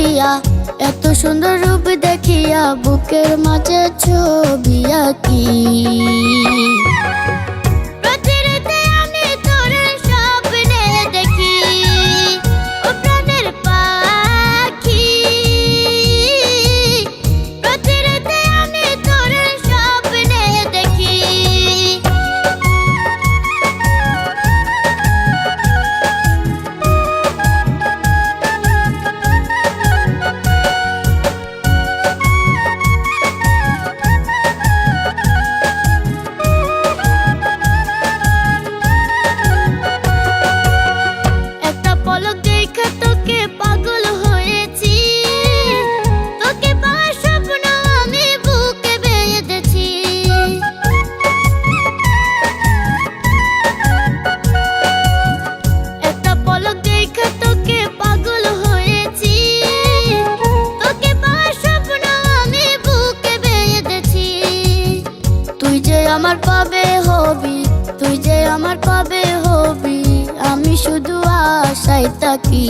দিয়া এত সুন্দর রূপ দেখিয়া বুকের মাঝে ছবি আঁকি। আমার কবে হবি তুই যে আমার কবে হবি আমি শুধু আশায় থাকি।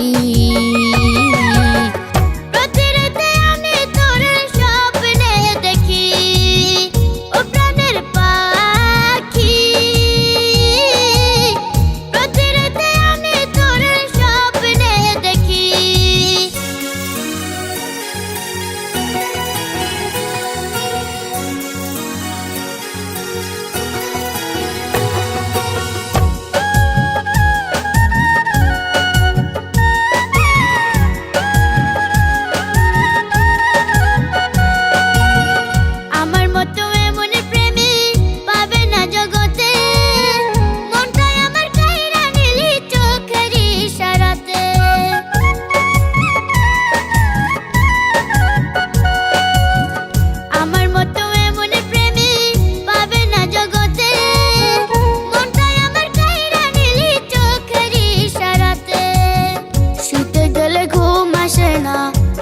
না।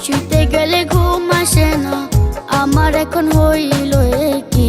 শুতে গেলে ঘুম আসে না। আমার এখন হইল কি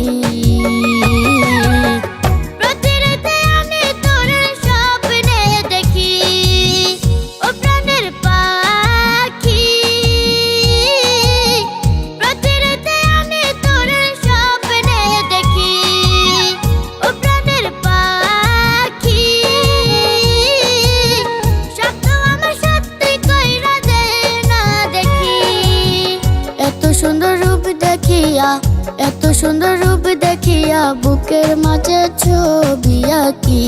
দেখিয়া এত সুন্দর রূপ দেখিয়া বুকের মাঝে ছবি আঁকি।